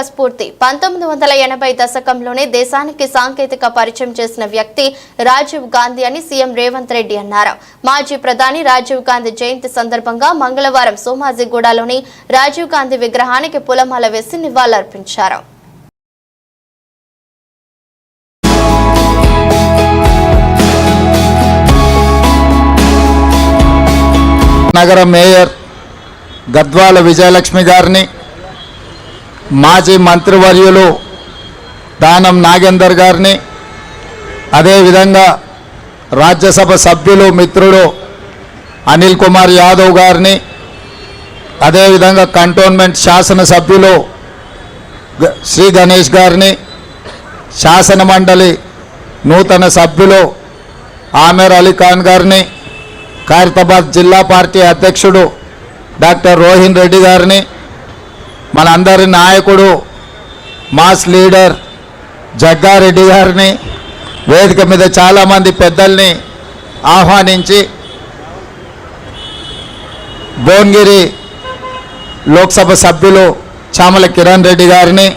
ఒక స్ఫూర్తి. పంతొమ్మిది వందల ఎనభై దశకంలోనే దేశానికి సాంకేతిక పరిచయం చేసిన వ్యక్తి రాజీవ్ గాంధీ అని సీఎం రేవంత్ రెడ్డి అన్నారు. మాజీ ప్రధాని రాజీవ్ గాంధీ జయంతి సందర్భంగా మంగళవారం సోమాజిగూడలోని రాజీవ్ గాంధీ విగ్రహానికి పూలమాల వేసి నివాళులర్పించారు. నగర మేయర్ గద్వాల విజయలక్ష్మి గారిని మాజీ మంత్రివర్యులు దానం నాగేందర్ గారిని అదేవిధంగా రాజ్యసభ సభ్యులు మిత్రుడు అనిల్ కుమార్ యాదవ్ గారిని అదేవిధంగా కంటోన్మెంట్ శాసనసభ్యులు శ్రీ గణేష్ గారిని శాసన మండలి నూతన సభ్యులు ఆమెర్ అలీ ఖాన్ గారిని ఖైరతాబాద్ జిల్లా పార్టీ అధ్యక్షుడు డాక్టర్ రోహిన్ రెడ్డి గారిని మనందరి నాయకుడు మాస్ లీడర్ జగ్గారెడ్డి గారిని వేదిక మీద చాలామంది పెద్దల్ని ఆహ్వానించి భువనగిరి లోక్సభ సభ్యులు చామల కిరణ్ రెడ్డి గారిని